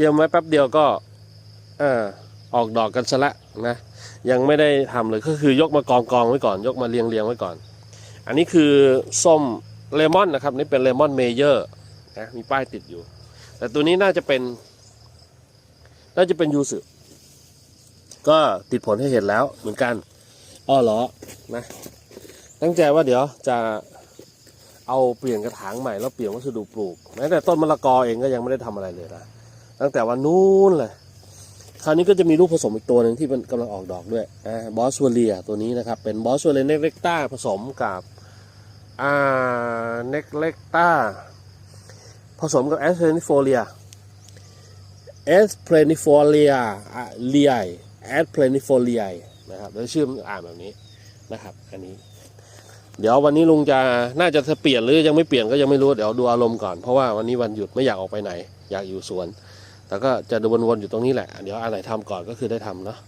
รียมไว้แป๊บเดียวก็ออออกดอกกันซะละนะยังไม่ได้ทำเลยก็คือยกมากองกองๆไว้ก่อน ยกมาเรียงเรียงๆไว้ก่อน อันนี้คือส้มเลมอนนะครับนี่เป็นเลมอนเมเยอร์นะมีป้ายติดอยู่ แต่ตัวนี้น่าจะเป็น น่าจะเป็นยูสึก็ติดผลให้เห็นแล้วเหมือนกันอ้อเหรอนะตั้งใจว่าเดี๋ยวจะเอาเปลี่ยนกระถางใหม่แล้วเปลี่ยนวัสดุปลูกแม้แต่ต้นมะละกอเองก็ยังไม่ได้ทำอะไรเลยนะ ตั้งแต่วันนู้นเลยคราวนี้ก็จะมีลูกผสมอีกตัวหนึ่งที่เป็นกำลังออกดอกด้วยบอสวเลียตัวนี้นะครับ เป็นบอสวเลียเน็กเล็กต้าผสมกับอ่าเน็กเล็กต้าผสมกับแอสเพนิโฟเลียแอสเพนิโฟเลียเลียแอสเพนิโฟเลียนะครับแล้วชื่อมันอ่านแบบนี้นะครับ อันนี้ เดี๋ยววันนี้ลุงจะน่าจะเปลี่ยนหรือยังไม่เปลี่ยนก็ยังไม่รู้เดี๋ยวดูอารมณ์ก่อนเพราะว่าวันนี้วันหยุดไม่อยากออกไปไหน อยากอยู่สวน แต่ก็จะวนๆอยู่ตรงนี้แหละ เดี๋ยวอะไรทำก่อนก็คือได้ทำเนาะ